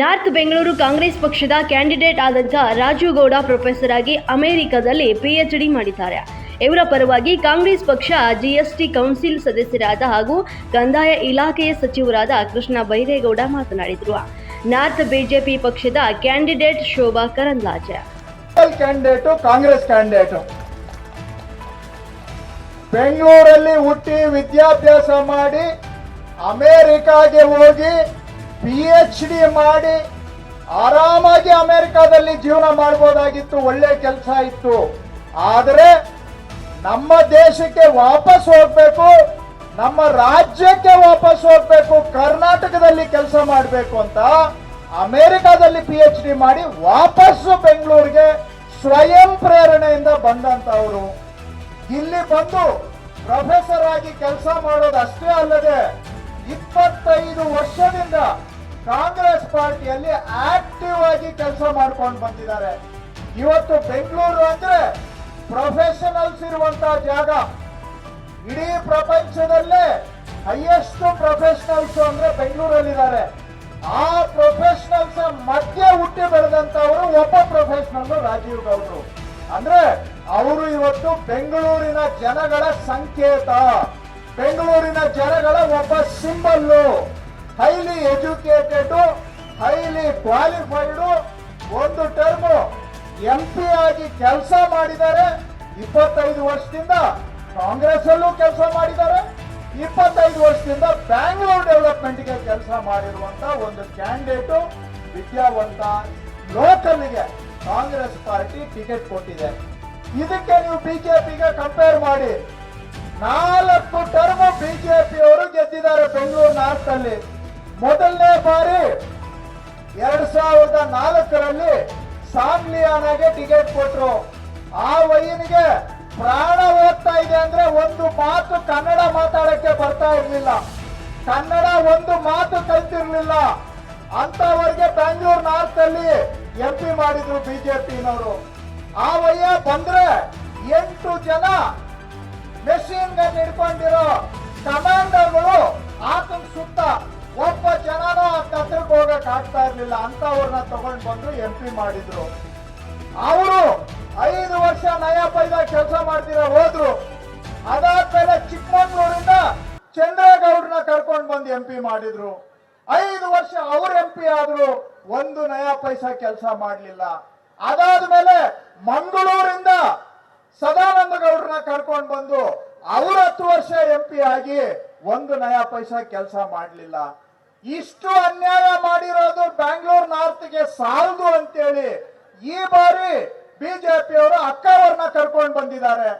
North Bengaluru Congress ಪಕ್ಷದ candidate ಆದಂತಹ Raju Gowda professor ಆಗಿ ಅಮೆರಿಕದಲ್ಲಿ ಪಿಎಚ್ ಡಿ ಮಾಡಿದ್ದಾರೆ. ಇವರ ಪರವಾಗಿ ಕಾಂಗ್ರೆಸ್ ಪಕ್ಷ ಜಿಎಸ್ಟಿ ಕೌನ್ಸಿಲ್ ಸದಸ್ಯರಾದ ಹಾಗೂ ಕಂದಾಯ ಇಲಾಖೆಯ ಸಚಿವರಾದ ಕೃಷ್ಣ ಬೈರೇಗೌಡ ಮಾತನಾಡಿದರು. ನಾರ್ತ್ ಬಿಜೆಪಿ ಪಕ್ಷದ ಕ್ಯಾಂಡಿಡೇಟ್ ಶೋಭಾ ಕರಂದ್ಲಾಜೆ. ಕಾಂಗ್ರೆಸ್ ಕ್ಯಾಂಡಿಡೇಟು ಬೆಂಗಳೂರಲ್ಲಿ ಹುಟ್ಟಿ ವಿದ್ಯಾಭ್ಯಾಸ ಮಾಡಿ ಅಮೆರಿಕಾಗೆ ಹೋಗಿ ಪಿ ಎಚ್ ಡಿ ಮಾಡಿ ಆರಾಮಾಗಿ ಅಮೆರಿಕಾದಲ್ಲಿ ಜೀವನ ಮಾಡ್ಬೋದಾಗಿತ್ತು, ಒಳ್ಳೆ ಕೆಲಸ ಇತ್ತು. ಆದರೆ ನಮ್ಮ ದೇಶಕ್ಕೆ ವಾಪಸ್ ಹೋಗ್ಬೇಕು, ನಮ್ಮ ರಾಜ್ಯಕ್ಕೆ ವಾಪಸ್ ಹೋಗ್ಬೇಕು, ಕರ್ನಾಟಕದಲ್ಲಿ ಕೆಲಸ ಮಾಡಬೇಕು ಅಂತ ಅಮೆರಿಕಾದಲ್ಲಿ ಪಿ ಎಚ್ ಡಿ ಮಾಡಿ ವಾಪಸ್ಸು ಬೆಂಗಳೂರಿಗೆ ಸ್ವಯಂ ಪ್ರೇರಣೆಯಿಂದ ಬಂದಂತವರು ಇಲ್ಲಿ ಬಂದು ಪ್ರೊಫೆಸರ್ ಆಗಿ ಕೆಲಸ ಮಾಡೋದು ಅಷ್ಟೇ ಅಲ್ಲದೆ ಇಪ್ಪತ್ತೈದು ವರ್ಷದಿಂದ ಕಾಂಗ್ರೆಸ್ ಪಾರ್ಟಿಯಲ್ಲಿ ಆಕ್ಟಿವ್ ಆಗಿ ಕೆಲಸ ಮಾಡ್ಕೊಂಡು ಬಂದಿದ್ದಾರೆ. ಇವತ್ತು ಬೆಂಗಳೂರು ಅಂದ್ರೆ ಪ್ರೊಫೆಷನಲ್ಸ್ ಇರುವಂತಹ ಜಾಗ. ಇಡೀ ಪ್ರಪಂಚದಲ್ಲೇ ಹೈಯೆಸ್ಟ್ ಪ್ರೊಫೆಷನಲ್ಸ್ ಅಂದ್ರೆ ಬೆಂಗಳೂರಲ್ಲಿದ್ದಾರೆ. ಆ ಪ್ರೊಫೆಷನಲ್ಸ್ ಮಧ್ಯೆ ಹುಟ್ಟಿ ಬೆಳೆದಂತವರು ಒಬ್ಬ ಪ್ರೊಫೆಷನಲ್ ರಾಜೀವ್ ಗೌಡ್ರು. ಅಂದ್ರೆ ಅವರು ಇವತ್ತು ಬೆಂಗಳೂರಿನ ಜನಗಳ ಸಂಕೇತ. ಬೆಂಗಳೂರಿನ ಜನಗಳ ಒಬ್ಬ symbol highly educated highly qualified ಒಂದು ಟರ್ಮ್ ಎಂ ಪಿ ಆಗಿ ಕೆಲಸ ಮಾಡಿದ್ದಾರೆ. ಇಪ್ಪತ್ತೈದು ವರ್ಷದಿಂದ ಕಾಂಗ್ರೆಸ್ ಅಲ್ಲೂ ಕೆಲಸ ಮಾಡಿದ್ದಾರೆ. ಇಪ್ಪತ್ತೈದು ವರ್ಷದಿಂದ ಬ್ಯಾಂಗ್ಳೂರ್ ಡೆವಲಪ್ಮೆಂಟ್ಗೆ ಕೆಲಸ ಮಾಡಿರುವಂತ ಒಂದು ಕ್ಯಾಂಡಿಡೇಟು ವಿದ್ಯಾವಂತ ಲೋಕಲ್ಗೆ ಕಾಂಗ್ರೆಸ್ ಪಾರ್ಟಿ ಟಿಕೆಟ್ ಕೊಟ್ಟಿದೆ. ಇದಕ್ಕೆ ನೀವು ಬಿಜೆಪಿಗೆ ಕಂಪೇರ್ ಮಾಡಿ. ನಾಲ್ಕು ಟರ್ಮ್ ಬಿಜೆಪಿ ಅವರು ಗೆದ್ದಿದ್ದಾರೆ ಬೆಂಗಳೂರು ನಾರ್ತ್ ಅಲ್ಲಿ. ಮೊದಲನೇ ಬಾರಿ ಎರಡ್ ಸಾವಿರದ ನಾಲ್ಕರಲ್ಲಿ ಸಾಂಗ್ಲಿಯಾನಾಗೆ ಟಿಕೆಟ್ ಕೊಟ್ರು. ಆ ವಯ್ಯನಿಗೆ ಪ್ರಾಣ ಹೋಗ್ತಾ ಇದೆ ಅಂದ್ರೆ ಒಂದು ಮಾತು ಕನ್ನಡ ಮಾತಾಡಕ್ಕೆ ಬರ್ತಾ ಇರಲಿಲ್ಲ. ಕನ್ನಡ ಒಂದು ಮಾತು ಕಲ್ತಿರ್ಲಿಲ್ಲ. ಅಂತವರಿಗೆ ಬೆಂಗಳೂರು ನಾರ್ತ್ ಅಲ್ಲಿ ಎಂ ಪಿ ಮಾಡಿದ್ರು ಬಿಜೆಪಿನವರು. ಆ ವಯ್ಯ ಬಂದ್ರೆ ಎಂಟು ಜನ ಮೆಷಿನ್ ಗನ್ ಹಿಡ್ಕೊಂಡಿರೋ ಹೋಗಕ್ ಆಗ್ತಾ ಇರ್ಲಿಲ್ಲ, ಅಂತವ್ರನ್ನ ತಗೊಂಡ್ ಬಂದು ಎಂ ಪಿ ಮಾಡಿದ್ರು. ಅವರು ಐದು ವರ್ಷ ನಯಾ ಪೈದ ಕೆಲಸ ಮಾಡ್ತೀರ ಹೋದ್ರು. ಅದಾದ್ಮೇಲೆ ಚಿಕ್ಕಮಂಗ್ಳೂರಿಂದ ಚಂದ್ರೇಗೌಡ್ರನ್ನ ಕರ್ಕೊಂಡ್ ಬಂದು ಎಂ ಪಿ ಮಾಡಿದ್ರು. ಐದು ವರ್ಷ ಅವ್ರ ಎಂ ಪಿ ಆದ್ರು ಒಂದು ನಯಾ ಪೈಸಾ ಕೆಲಸ ಮಾಡ್ಲಿಲ್ಲ. ಅದಾದ್ಮೇಲೆ ಮಂಗಳೂರಿಂದ ಸದಾನಂದ ಗೌಡ್ರನ್ನ ಕರ್ಕೊಂಡ್ ಬಂದು ಅವ್ರ ಹತ್ತು ವರ್ಷ ಎಂ ಪಿ ಆಗಿ ಒಂದು ನಯಾ ಪೈಸ ಕೆಲಸ ಮಾಡ್ಲಿಲ್ಲ. ಇಷ್ಟು ಅನ್ಯಾಯ ಮಾಡಿರೋದು ಬ್ಯಾಂಗ್ಳೂರ್ ನಾರ್ತ್ಗೆ ಸಾಲದು ಅಂತೇಳಿ ಈ ಬಾರಿ ಬಿಜೆಪಿಯವರು ಅಕ್ಕವರನ್ನ ಕರ್ಕೊಂಡು ಬಂದಿದ್ದಾರೆ.